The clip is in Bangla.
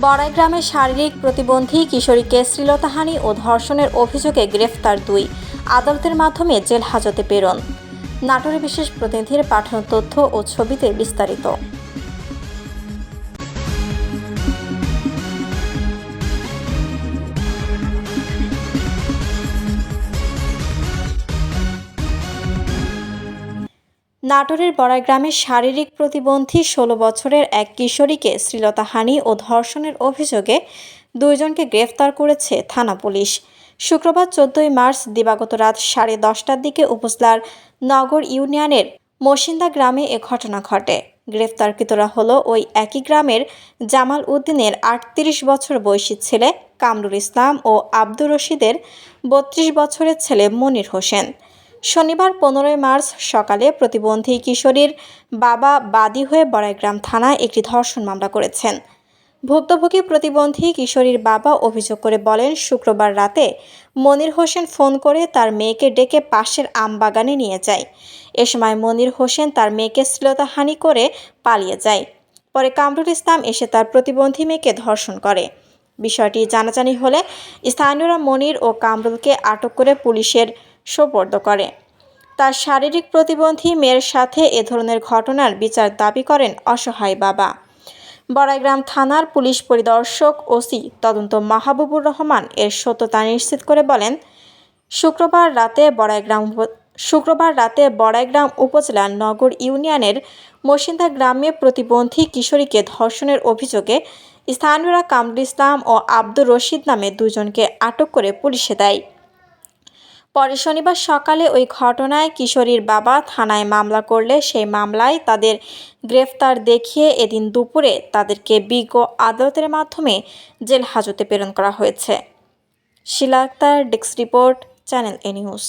বড়াই গ্রামে শারীরিক প্রতিবন্ধী কিশোরীকে শ্লীলতাহানি ও ধর্ষণের অভিযোগে গ্রেফতার দুই। আদালতের মাধ্যমে জেল হাজতে প্রেরণ। নাটোরে বিশেষ প্রতিনিধির পাঠানো তথ্য ও ছবিতে বিস্তারিত। নাটোরের বড়াই গ্রামে শারীরিক প্রতিবন্ধী ষোলো বছরের এক কিশোরীকে শ্লীলতাহানি ও ধর্ষণের অভিযোগে দুইজনকে গ্রেফতার করেছে থানা পুলিশ। শুক্রবার চোদ্দই মার্চ দিবাগত রাত সাড়ে দশটার দিকে উপজেলার নগর ইউনিয়নের মসিন্দা গ্রামে এ ঘটনা ঘটে। গ্রেফতারকৃতরা হলো ওই একই গ্রামের জামাল উদ্দিনের আটত্রিশ বছর বয়সী ছেলে কামরুল ইসলাম ও আব্দুর রশিদের বত্রিশ বছরের ছেলে মনির হোসেন। শনিবার পনেরোই মার্চ সকালে প্রতিবন্ধী কিশোরীর বাবা বাদী হয়ে বড়াইগ্রাম থানায় একটি ধর্ষণ মামলা করেছেন। ভুক্তভোগী প্রতিবন্ধী কিশোরীর বাবা অভিযোগ করে বলেন, শুক্রবার রাতে মনির হোসেন ফোন করে তার মেয়েকে ডেকে পাশের আম বাগানে নিয়ে যায়। এ সময় মনির হোসেন তার মেয়েকে শ্লীলতাহানি করে পালিয়ে যায়। পরে কামরুল ইসলাম এসে তার প্রতিবন্ধী মেয়েকে ধর্ষণ করে। বিষয়টি জানাজানি হলে স্থানীয়রা মনির ও কামরুলকে আটক করে পুলিশের সোপর্দ করে। তার শারীরিক প্রতিবন্ধী মেয়ের সাথে এ ধরনের ঘটনার বিচার দাবি করেন অসহায় বাবা। বড়াইগ্রাম থানার পুলিশ পরিদর্শক ওসি তদন্ত মাহবুবুর রহমান এর সত্যতা নিশ্চিত করে বলেন, শুক্রবার রাতে বড়াইগ্রাম শুক্রবার রাতে বড়াইগ্রাম উপজেলার নগর ইউনিয়নের মসিন্দা গ্রামে প্রতিবন্ধী কিশোরীকে ধর্ষণের অভিযোগে স্থানীয়রা কামরুল ইসলাম ও আব্দুর রশিদ নামে দুজনকে আটক করে পুলিশে দেয়। পরে শনিবার সকালে ওই ঘটনায় কিশোরীর বাবা থানায় মামলা করলে সেই মামলায় তাদের গ্রেফতার দেখিয়ে এদিন দুপুরে তাদেরকে বিজ্ঞ আদালতের মাধ্যমে জেল হাজতে প্রেরণ করা হয়েছে। Shila Akter, desk report, channel A news.